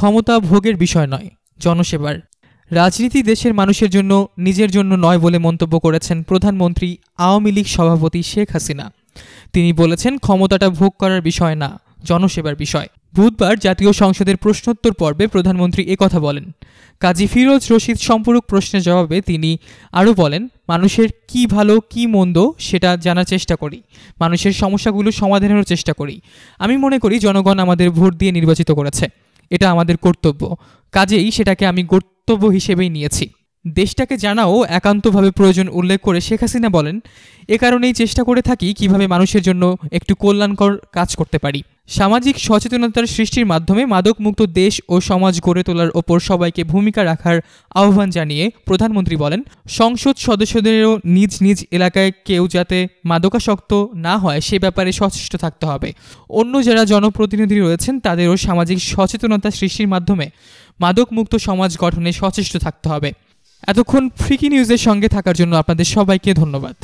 ক্ষমতা ভোগের বিষয় নয়, জনসেবার। রাজনীতি দেশের মানুষের জন্য নিজের জন্য নয় বলে মন্তব্য করেছেন প্রধানমন্ত্রী আওয়ামী লীগ সভাপতি শেখ হাসিনা। তিনি বলেছেন, ক্ষমতাটা ভোগ করার বিষয় না, জনসেবার বিষয়। বুধবার জাতীয় সংসদের প্রশ্নোত্তর পর্বে প্রধানমন্ত্রী একথা বলেন। কাজী ফিরোজ রশিদ সম্পূরক প্রশ্নের জবাবে তিনি আরও বলেন, মানুষের কি ভালো, কি মন্দ সেটা জানার চেষ্টা করি। মানুষের সমস্যাগুলো সমাধানেরও চেষ্টা করি। আমি মনে করি, জনগণ আমাদের ভোট দিয়ে নির্বাচিত করেছে। এটা আমাদের কর্তব্য। কাজেই সেটাকে আমি কর্তব্য হিসেবেই নিয়েছি। দেশটাকে জানাও একান্তভাবে প্রয়োজন উল্লেখ করে শেখ হাসিনা বলেন, এ কারণেই চেষ্টা করে থাকি কীভাবে মানুষের জন্য একটু কল্যাণকর কাজ করতে পারি। সামাজিক সচেতনতার সৃষ্টির মাধ্যমে মাদকমুক্ত দেশ ও সমাজ গড়ে তোলার ওপর সবাইকে ভূমিকা রাখার আহ্বান জানিয়ে প্রধানমন্ত্রী বলেন, সংসদ সদস্যদেরও নিজ নিজ এলাকায় কেউ যাতে মাদকাসক্ত না হয় সে ব্যাপারে সচেষ্ট থাকতে হবে। অন্য যারা জনপ্রতিনিধি রয়েছেন তাদেরও সামাজিক সচেতনতা সৃষ্টির মাধ্যমে মাদকমুক্ত সমাজ গঠনে সচেষ্ট থাকতে হবে। এতক্ষণ ফ্রিকি নিউজের সঙ্গে থাকার জন্য আপনাদের সবাইকে ধন্যবাদ।